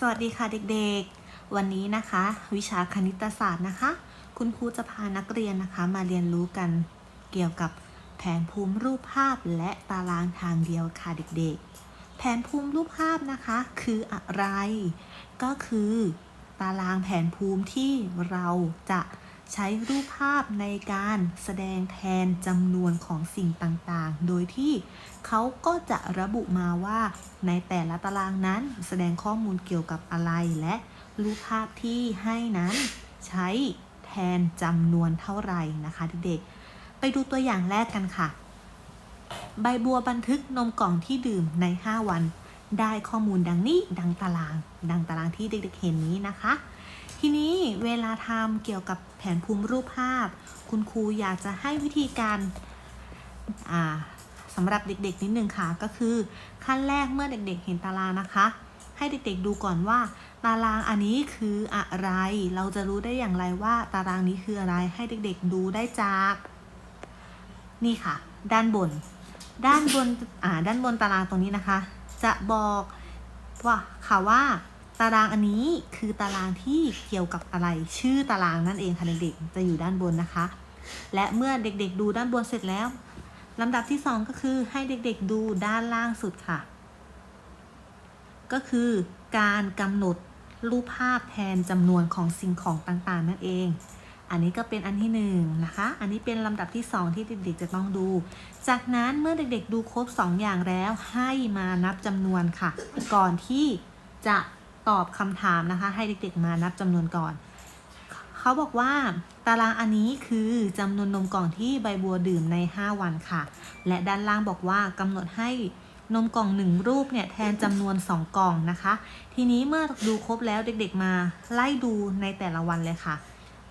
สวัสดีค่ะเด็กๆ วันนี้นะคะ วิชาคณิตศาสตร์นะคะ คุณครูจะพานักเรียนนะคะ มาเรียนรู้กันเกี่ยวกับแผนภูมิรูปภาพและตารางทางเดียวค่ะเด็กๆ แผนภูมิรูปภาพนะคะ คืออะไร ก็คือ ตารางแผนภูมิที่เราจะ ใช้รูปภาพในการแสดงแทนจำนวนของสิ่งต่างๆ โดยที่เขาก็จะระบุมาว่าในแต่ละตารางนั้นแสดงข้อมูลเกี่ยวกับอะไร และรูปภาพที่ให้นั้นใช้แทนจำนวนเท่าไหร่นะคะเด็กๆ ไปดูตัวอย่างแรกกันค่ะ ใบบัวบันทึกนมกล่องที่ดื่มใน 5 วัน ได้ข้อมูลดังนี้ ดังตาราง ดังตารางที่เด็กๆเห็นนี้นะคะ ทีนี้เวลาทำเกี่ยวกับแผนภูมิรูปภาพ คุณครูอยากจะให้วิธีการาสำหรับเด็กๆนิดนึงค่ะ ก็คือขั้นแรกเมื่อเด็กๆเห็นตารางนะคะ ให้เด็กๆดูก่อนว่า ตารางอันนี้คืออะไร เราจะรู้ได้อย่างไรว่า ตารางนี้คืออะไรให้เด็กๆดูได้จาก นี่ค่ะ ด้านบน ด้านบนอ่าด้านบนตารางตรงนี้นะคะ จะบอกว่าค่ะว่า ตารางอันนี้คือตารางที่เกี่ยวกับอะไรชื่อตารางนั่นเองค่ะเด็กๆ จะอยู่ด้านบนนะคะ และเมื่อเด็กๆ ดูด้านบนเสร็จแล้วลำดับที่สองก็คือให้เด็กๆ ดูด้านล่างสุดค่ะ ก็คือการกำหนดรูปภาพแทนจำนวนของสิ่งของต่างๆ นั่นเอง อันนี้ก็เป็นอันที่หนึ่งนะคะ อันนี้เป็นลำดับที่สองที่เด็กๆ จะต้องดู จากนั้นเมื่อเด็กๆ ดูครบสองอย่างแล้วให้มานับจำนวนค่ะ ก่อนที่จะ ตอบคำถามนะคะ ให้เด็กๆมานับจำนวนก่อน เขาบอกว่าตารางอันนี้คือจำนวนนมกล่องที่ใบบัวดื่มใน 5 วันค่ะ และด้านล่างบอกว่ากำหนดให้นมกล่องหนึ่งรูปเนี่ยแทนจำนวน 2 กล่องนะคะ ทีนี้เมื่อดูครบแล้วเด็กๆมาไล่ดูในแต่ละวันเลยค่ะ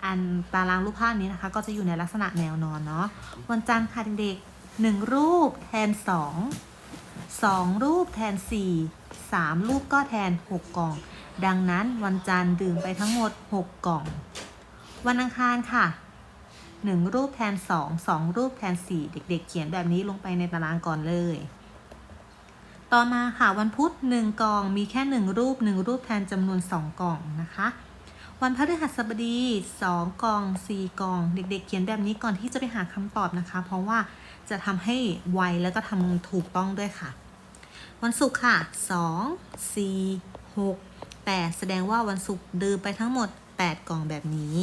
อันตารางรูปภาพนี้นะคะ ก็จะอยู่ในลักษณะแนวนอนเนาะวันจันทร์ค่ะเด็กๆหนึ่งรูปแทน 2 2 รูปแทน 4 3 รูปก็แทน 6 กล่อง ดังนั้นวันจันทร์ดื่มไปทั้งหมด 6 กล่อง วันอังคารค่ะ 1 รูปแทน 2 2 รูปแทน 4 เด็ก ๆ เขียนแบบนี้ลงไปในตารางก่อนเลย ต่อมาค่ะวันพุธ 1 กล่องมีแค่ 1 รูป 1 รูปแทนจำนวน 2 กล่องนะคะวันพฤหัสบดี 2 กล่อง 4 กล่อง เด็ก ๆ เขียนแบบนี้ก่อนที่จะไปหาคำตอบนะคะ เพราะว่า จะทำให้ไวแล้วก็ทำถูกต้องด้วยค่ะ วันศุกร์ค่ะ 2 4 6 8 แสดงว่าวันศุกร์ดื่มไปทั้งหมด 8 กล่องแบบนี้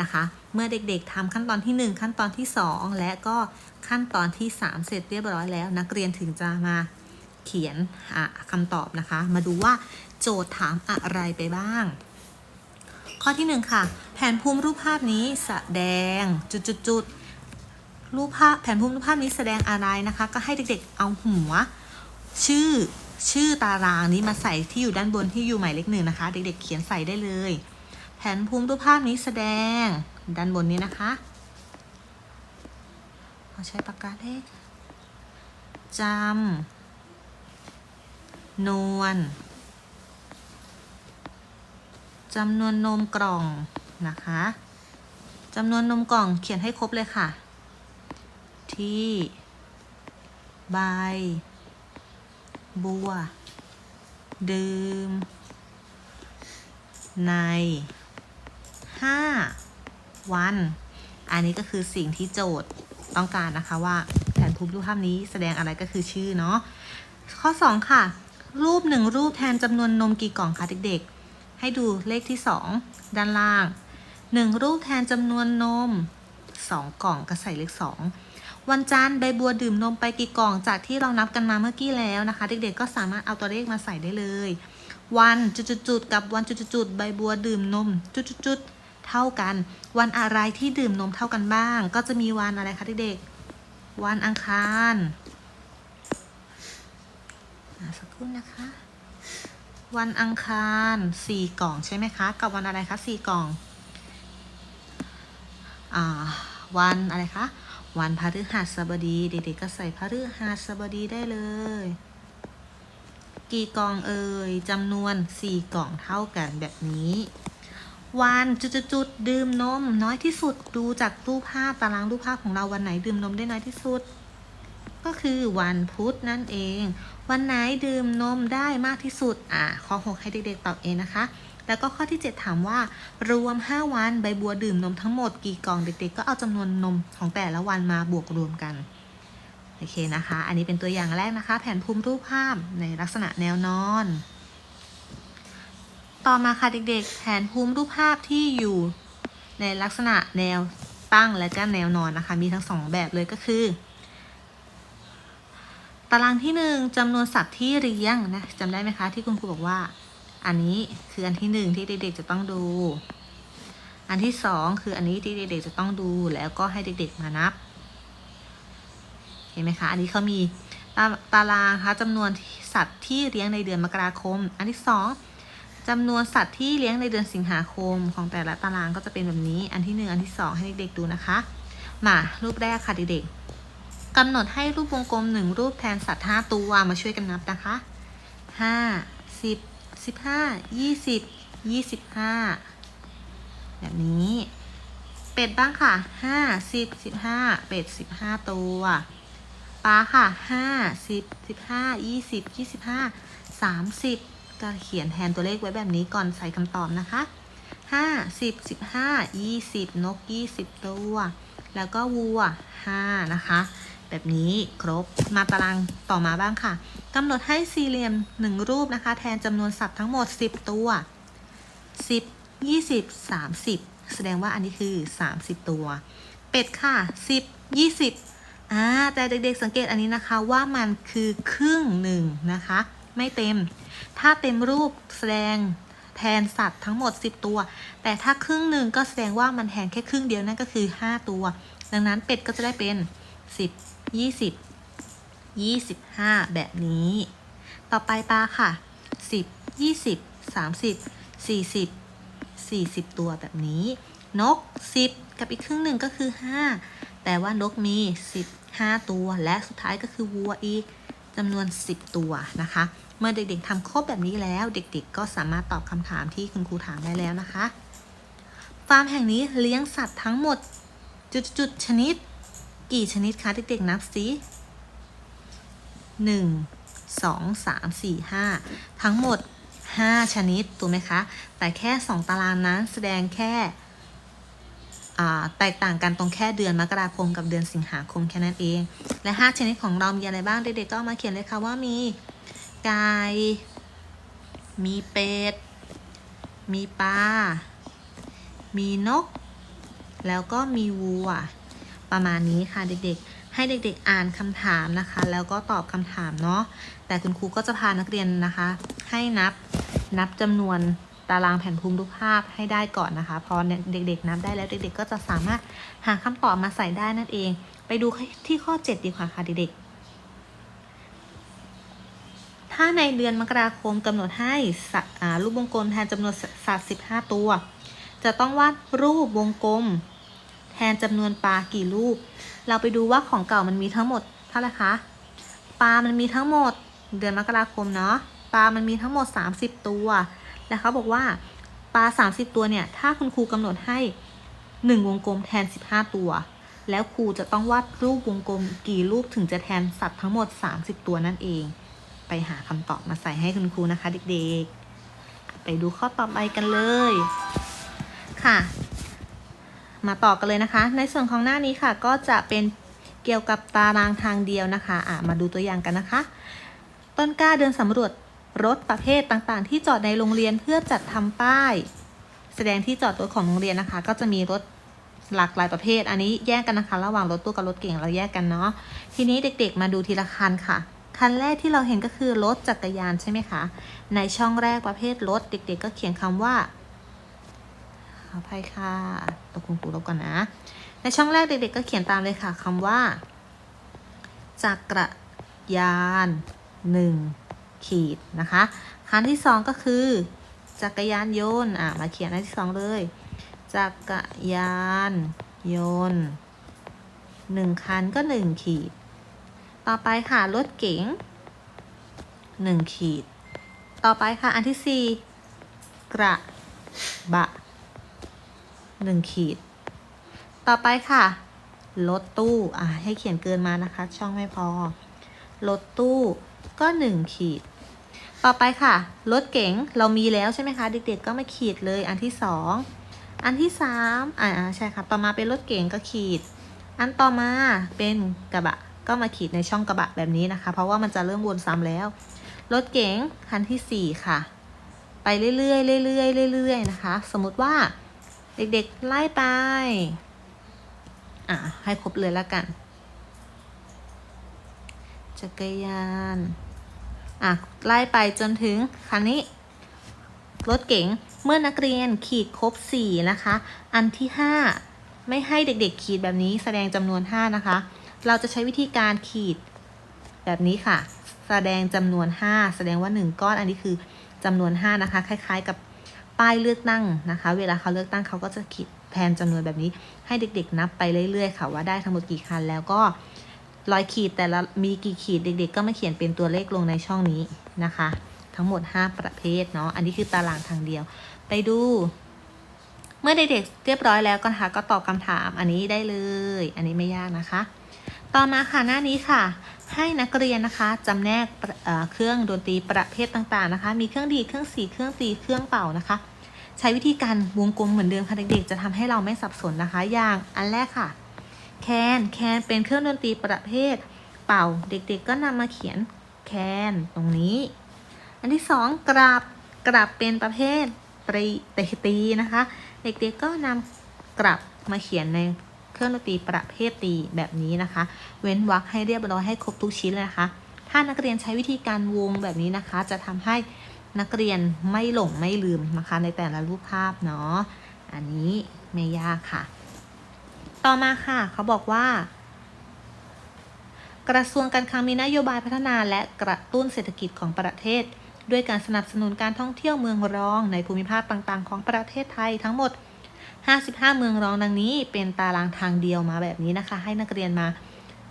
นะคะ เมื่อเด็กๆทำขั้นตอนที่ 1 ขั้นตอนที่ 2 และก็ขั้นตอนที่ 3 เสร็จเรียบร้อยแล้ว นักเรียนถึงจะมาเขียนคำตอบนะคะ มาดูว่าโจทย์ถามอะไรไปบ้าง ข้อที่ 1 ค่ะ แผนภูมิรูปภาพนี้แสดงจุดๆๆ รูปภาพแผนภูมิรูปภาพนี้แสดงอะไรนะคะ ก็ให้เด็กๆเอาหัว ชื่อชื่อตารางนี้มาใส่ที่อยู่ด้านบนที่อยู่หมายเลขหนึ่งนะคะ เด็กๆเขียนใส่ได้เลย แผนภูมิรูปภาพนี้แสดงด้านบนนี้นะคะเราใช้ปากกาเลขจำนวนจำนวนนมกล่องนะคะจำนวนนมกล่องเขียนให้ครบเลยค่ะ ที่ ใบ บัว ดื่ม ใน5วัน อันนี้ก็คือสิ่งที่โจทย์ต้องการนะคะว่าแผนภูมิรูปภาพนี้แสดงอะไรก็คือชื่อเนาะ ข้อ 2 ค่ะ รูปหนึ่งรูปแทนจำนวนนมกี่กล่องคะเด็กๆ ให้ดูเลขที่ 2 ด้านล่าง 1 รูปแทนจำนวนนม 2 กล่องก็ใส่เลข 2 วันจันทร์ใบบัวดื่มนมไปกี่กล่องจากที่เรานับกันมาเมื่อกี้แล้วนะคะ เด็กๆก็สามารถเอาตัวเลขมาใส่ได้เลย วันจุดๆกับวันจุดๆใบบัวดื่มนมจุดๆเท่ากัน วันอะไรที่ดื่มนมเท่ากันบ้าง ก็จะมีวันอะไรคะเด็กๆวันอังคารสักครู่นะคะ วันอังคารสี่กล่องใช่ไหมคะ กับวันอะไรคะสี่กล่องอ่าวันอะไรคะ วันพฤหัสบดี เด็กๆก็ใส่พฤหัสบดีได้เลย กี่กล่องเอ่ยจำนวน4กล่องเท่ากันแบบนี้ วันจุดๆๆดื่มนมน้อยที่สุดดูจากรูปภาพตารางรูปภาพของเราวันไหนดื่มนมได้น้อยที่สุด ก็คือวันพุธนั่นเอง วันไหนดื่มนมได้มากที่สุด อ่า ข้อ 6 ให้เด็กๆตอบเองนะคะ แล้วก็ข้อที่ 7 ถามว่า รวม 5 วันใบบัวดื่มนมทั้งหมดกี่กล่องเด็กๆ ก็เอาจำนวนนมของแต่ละวันมาบวกรวมกัน โอเคนะคะ อันนี้เป็นตัวอย่างแรกนะคะ แผนภูมิรูปภาพในลักษณะแนวนอน ต่อมาค่ะเด็กๆ แผนภูมิรูปภาพที่อยู่ในลักษณะแนวตั้งและก็แนวนอนนะคะ มีทั้งสองแบบเลยก็คือ ตารางที่หนึ่งจำนวนสัตว์ที่เลี้ยงนะจำได้ไหมคะที่คุณครูบอกว่า อันนี้คืออันที่หนึ่งที่เด็กๆจะต้องดู อันที่สองคืออันนี้ที่เด็กๆจะต้องดูแล้วก็ให้เด็กๆมานับ เห็นไหมคะ อันนี้เขามีตาตารางคะจำนวนสัตว์ที่เลี้ยงในเดือนมกราคม อันที่สองจำนวนสัตว์ที่เลี้ยงในเดือนสิงหาคม ของแต่ละตารางก็จะเป็นแบบนี้ อันที่หนึ่งอันที่สองให้เด็กๆดูนะคะ มารูปแรกค่ะเด็กๆ กำหนดให้รูปวงกลมหนึ่งรูปแทนสัตว์ห้าตัวมาช่วยกันนับนะคะห้าสิบสิบห้ายี่สิบยี่สิบห้าแบบนี้ เป็ดบ้างค่ะห้าสิบสิบห้าเป็ดสิบห้าตัวปลาค่ะห้าสิบสิบห้ายี่สิบยี่สิบห้าสามสิบก็เขียนแทนตัวเลขไว้แบบนี้ก่อนใส่คำตอบนะคะห้าสิบสิบห้ายี่สิบนกยี่สิบตัว แล้วก็วัวห้านะคะ แบบนี้ครบมาตารางต่อมาบ้างค่ะกำหนดให้สี่เหลี่ยมหนึ่งรูปนะคะ แทนจำนวนสัตว์ทั้งหมด 10 ตัว 10 20 30 แสดงว่าอันนี้คือ 30 ตัว เป็ดค่ะ 10 20อ่าแต่เด็กๆสังเกตอันนี้นะคะว่ามันคือครึ่งหนึ่งนะคะ ไม่เต็ม ถ้าเต็มรูปแสดงแทนสัตว์ทั้งหมด 10 ตัว แต่ถ้าครึ่งหนึ่งก็แสดงว่ามันแทนแค่ครึ่งเดียวนั่นก็คือ 5 ตัว ดังนั้นเป็ดก็จะได้เป็น 10 20 25 แบบนี้ ต่อไปปลาค่ะ 10 20 30 40 40 ตัวแบบนี้ นก 10 กับอีกครึ่งหนึ่งก็คือ 5 แต่ว่านกมี 15 ตัว และสุดท้ายก็คือวัวอีกจำนวน 10 ตัวนะคะ เมื่อเด็กๆทำครบแบบนี้แล้ว เด็กๆ ก็สามารถตอบคำถามที่คุณครูถามได้แล้วนะคะ ฟาร์มแห่งนี้เลี้ยงสัตว์ทั้งหมดจุดๆชนิด กี่ชนิดคะเด็กๆนับสิหนึ่งสองสามสี่ห้าทั้งหมดห้าชนิดถูกไหมคะ แต่แค่สองตารางนั้นแสดงแค่แตกต่างกันตรงแค่เดือนมกราคมกับเดือนสิงหาคมแค่นั้นเอง และห้าชนิดของเรา มีอะไรบ้าง เด็กๆก็มาเขียนเลยค่ะว่ามีไก่มีเป็ด มีปลา มีนก แล้วก็มีวัว ประมาณนี้ค่ะเด็กๆ ให้เด็กๆอ่านคำถามนะคะ แล้วก็ตอบคำถามเนาะแต่คุณครูก็จะพานักเรียนนะคะ ให้นับนับจำนวนตารางแผ่นภูมิรูปภาพให้ได้ก่อนนะคะพอเด็กๆนับได้แล้วเด็กๆ ก็จะสามารถหาคำตอบมาใส่ได้นั่นเอง ไปดูที่ข้อ 7 ดีกว่าค่ะเด็กๆ ถ้าในเดือนมกราคมกำหนดให้สัตว์รูปวงกลมแทนจำนวนสัตว์15 ตัว จะต้องวาดรูปวงกลม แทนจำนวนปลากี่รูปเราไปดูว่าของเก่ามันมีทั้งหมดเท่าไหร่คะ ปลามันมีทั้งหมดเดือนมกราคมเนาะ ปลามันมีทั้งหมด 30 ตัว แล้วเขาบอกว่าปลา 30 ตัวเนี่ย ถ้าคุณครูกำหนดให้ 1 วงกลมแทน 15 ตัว แล้วครูจะต้องวาดรูปวงกลมกี่รูปถึงจะแทนสัตว์ทั้งหมด 30 ตัวนั่นเอง ไปหาคำตอบมาใส่ให้คุณครูนะคะเด็กๆ ไปดูข้อต่อไปกันเลย ค่ะ มาต่อกันเลยนะคะ ในส่วนของหน้านี้ค่ะ ก็จะเป็นเกี่ยวกับตารางทางเดียวนะคะอะมาดูตัวอย่างกันนะคะ ต้นกล้าเดินสำรวจรถประเภทต่างๆ ที่จอดในโรงเรียนเพื่อจัดทำป้าย แสดงที่จอดรถของโรงเรียนนะคะ ก็จะมีรถหลากหลายประเภท อันนี้แยกกันนะคะ ระหว่างรถตู้กับรถเก่งเราแยกกันเนาะ ทีนี้เด็กๆ มาดูทีละคันค่ะ คันแรกที่เราเห็นก็คือรถจักรยานใช่ไหมคะ ในช่องแรกประเภทรถเด็ก ๆ ก็เขียนคำว่า ออภัยค่ะตัวคุณครูลบก่อนนะ ในช่องแรกเด็กๆก็เขียนตามเลยค่ะคำว่า จักรยานหนึ่งขีดนะคะคันที่สองก็คือ จักรยานยนต์ อะ มาเขียนอันที่สองเลย จักรยานยนต์หนึ่งคันก็หนึ่งขีด ต่อไปค่ะรถเก๋งหนึ่งขีด ต่อไปค่ะอันที่สี่กระบะ หนึ่งขีด ต่อไปค่ะรถตู้อะให้เขียนเกินมานะคะ ช่องไม่พอรถตู้ก็หนึ่งขีด ต่อไปค่ะรถเก๋งเรามีแล้วใช่ไหมคะ เด็กๆก็มาขีดเลยอันที่สองอันที่สามอ่าใช่ค่ะ ต่อมาเป็นรถเก๋งก็ขีด อันต่อมาเป็นกระบะก็มาขีดในช่องกระบะแบบนี้นะคะ เพราะว่ามันจะเริ่มวนซ้ำแล้วรถเก๋งคันที่สี่ค่ะ ไปเรื่อยๆเรื่อยๆเรื่อยๆนะคะ สมมติว่า เด็กๆ ไล่ไป อะ ให้ครบเลยแล้วกัน จักรยาน อะ ไล่ไปจนถึงคันนี้ รถเก๋ง เมื่อนักเรียนขีดครบ 4 นะคะ อันที่ 5 ไม่ให้เด็กๆ ขีดแบบนี้แสดงจำนวน 5 นะคะ เราจะใช้วิธีการขีดแบบนี้ค่ะ แสดงจำนวน 5 แสดงว่า 1 ก้อน อันนี้คือจำนวน 5 นะคะ คล้าย ๆ กับ ป้ายเลือกตั้งนะคะ เวลาเขาเลือกตั้งเขาก็จะขีดแทนจำนวนแบบนี้ให้เด็ก ๆ นับไปเรื่อย ๆ ค่ะว่าได้ทั้งหมดกี่คันแล้วก็รอยขีดแต่ละมีกี่ขีดเด็ก ๆ ก็มาเขียนเป็นตัวเลขลงในช่องนี้นะคะ ทั้งหมด 5 ประเภทเนาะอันนี้คือตารางทางเดียว ไปดู เมื่อเด็กๆเรียบร้อยแล้วก็นะคะก็ตอบคำถามอันนี้ได้เลย อันนี้ไม่ยากนะคะ ต่อมาค่ะหน้านี้ค่ะ ให้นักเรียนนะคะจำแนกเเครื่องดนตรีประเภทต่างๆนะคะ มีเครื่องดีเครื่องสีเครื่องตีเครื่องเป่านะคะ ใช้วิธีการวงกลมเหมือนเดิมค่ะเด็กๆจะทำให้เราไม่สับสนนะคะ อย่างอันแรกค่ะ แคนแคนเป็นเครื่องดนตรีประเภทเป่า เด็กๆ ก็นำมาเขียนแคนตรงนี้ อันที่สองกราบกราบเป็นประเภทปรีเตตีนะคะ เด็กๆก็นำกราบมาเขียนใน เครื่องดนตรีประเภทตีแบบนี้นะคะ เว้นวรรคให้เรียบร้อยให้ครบทุกชิ้นเลยนะคะ ถ้านักเรียนใช้วิธีการวงแบบนี้นะคะ จะทำให้นักเรียนไม่หลงไม่ลืมนะคะ ในแต่ละรูปภาพเนาะอันนี้ไม่ยากค่ะ ต่อมาค่ะ เขาบอกว่า กระทรวงการคลังมีนโยบายพัฒนาและกระตุ้นเศรษฐกิจของประเทศ ด้วยการสนับสนุนการท่องเที่ยวเมืองรองในภูมิภาคต่างๆ ของประเทศไทยทั้งหมด 55 เมืองรองดังนี้ เป็นตารางทางเดียวมาแบบนี้นะคะ ให้นักเรียนมา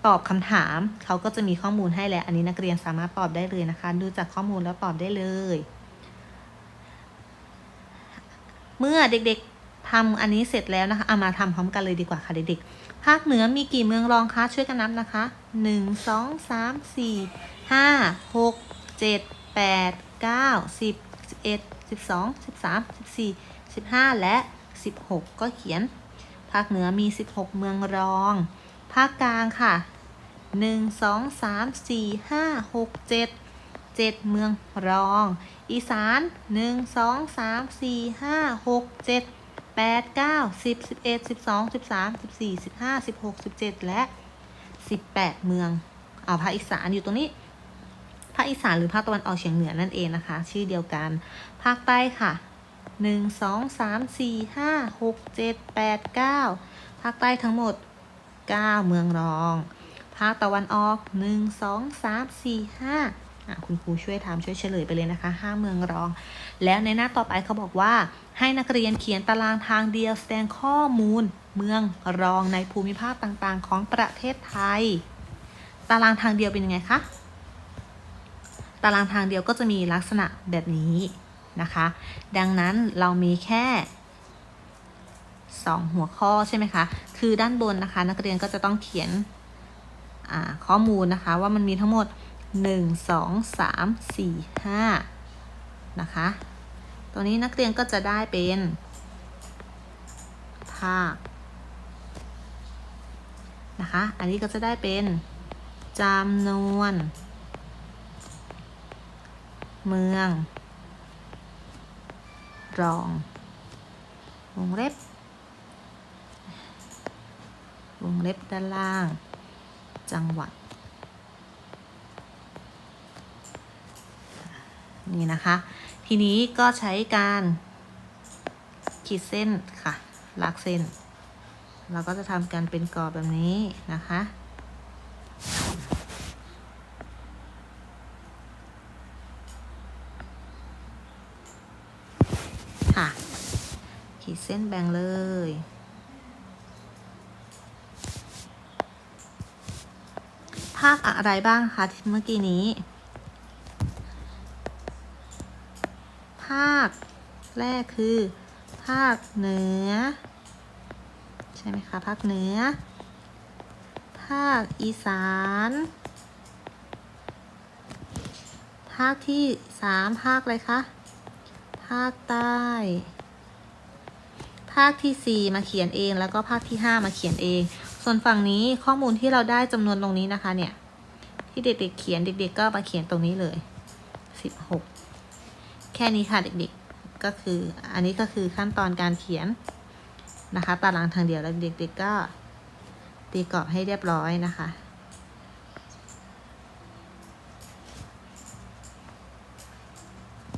ตอบคำถาม เขาก็จะมีข้อมูลให้แหละอันนี้นักเรียนสามารถตอบได้เลยนะคะ ดูจากข้อมูลแล้วตอบได้เลย เมื่อเด็กๆทำอันนี้เสร็จแล้วนะคะเอามาทำพร้อมกันเลยดีกว่าค่ะเด็กๆภาคเหนือมีกี่เมืองรองคะช่วยกันนับนะคะ1 2 3 4 5 6 7 8 9 10 11 12 13 14 15 และ 16 ก็เขียน ภาคเหนือมี 16 เมืองรอง ภาคกลางค่ะ 1 2 3 4 5 6 7 7 เมืองรอง อีสาน 1 2 3 4 5 6 7 8 9 10 11 12 13 14 15 16 17 และ 18 เมือง เอาภาคอีสานอยู่ตรงนี้ ภาคอีสานหรือภาคตะวันออกเฉียงเหนือนั่นเองนะคะ ชื่อเดียวกัน ภาคใต้ค่ะ หนึ่งสองสามสี่ห้าหกเจ็ดแปดเก้าภาคใต้ทั้งหมดเก้าเมืองรอง ภาคตะวันออกหนึ่งสองสามสี่ห้าอะคุณครูช่วยทำช่วยเฉลยไปเลยนะคะห้าเมืองรอง แล้วในหน้าต่อไปเขาบอกว่า ให้นักเรียนเขียนตารางทางเดียวแสดงข้อมูล เมืองรองในภูมิภาคต่างๆ ของประเทศไทย ตารางทางเดียวเป็นยังไงคะตารางทางเดียวก็จะมีลักษณะแบบนี้ นะคะ ดังนั้นเรามีแค่ 2 หัวข้อใช่ไหมคะ คือด้านบนนะคะ นักเรียนก็จะต้องเขียนข้อมูลนะคะ ว่ามันมีทั้งหมด 1 2 3 4 5 นะคะตัวนี้นักเรียนก็จะได้เป็น ภาคนะคะ อันนี้ก็จะได้เป็นจำนวน เมือง รอง วงเล็บ วงเล็บด้านล่าง จังหวัด นี่นะคะ ทีนี้ก็ใช้การขีดเส้นค่ะลากเส้น เราก็จะทำการเป็นกรอบแบบนี้นะคะค่ะ ขีดเส้นแบ่งเลย ภาคอะไรบ้างคะเมื่อกี้นี้ ภาคแรกคือ ภาคเหนือ ใช่ไหมคะ ภาคเหนือ ภาคอีสาน ภาคที่สามภาคอะไรคะ ภาคใต้ ภาคที่สี่มาเขียนเอง แล้วก็ภาคที่ห้ามาเขียนเอง ส่วนฝั่งนี้ข้อมูลที่เราได้จำนวนตรงนี้นะคะเนี่ย ที่เด็กๆเขียนเด็ก ๆ ก็มาเขียนตรงนี้เลยสิบหกแค่นี้ค่ะเด็กๆก็คือ อันนี้ก็คือขั้นตอนการเขียนนะคะตารางทางเดียวแล้วเด็กๆก็ตีกรอบให้เรียบร้อยนะคะ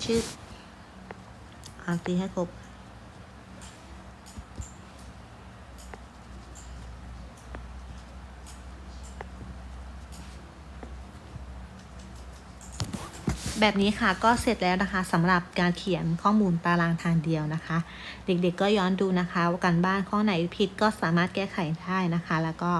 ชื่ออาตีให้ครบ แบบนี้ค่ะก็เสร็จแล้วนะคะสำหรับการเขียนข้อมูลตารางทางเดียวนะคะ เด็กๆก็ย้อนดูนะคะว่าการบ้านข้อไหนผิดก็สามารถแก้ไขได้นะคะ แล้วก็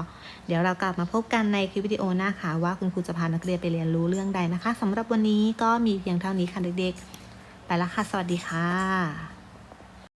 เดี๋ยวเรากลับมาพบกันในคลิปวิดีโอหน้าค่ะว่าคุณครูจะพานักเรียนไปเรียนรู้เรื่องใดนะคะสำหรับวันนี้ก็มีเพียงเท่านี้ค่ะเด็กๆ ไปละค่ะ สวัสดีค่ะ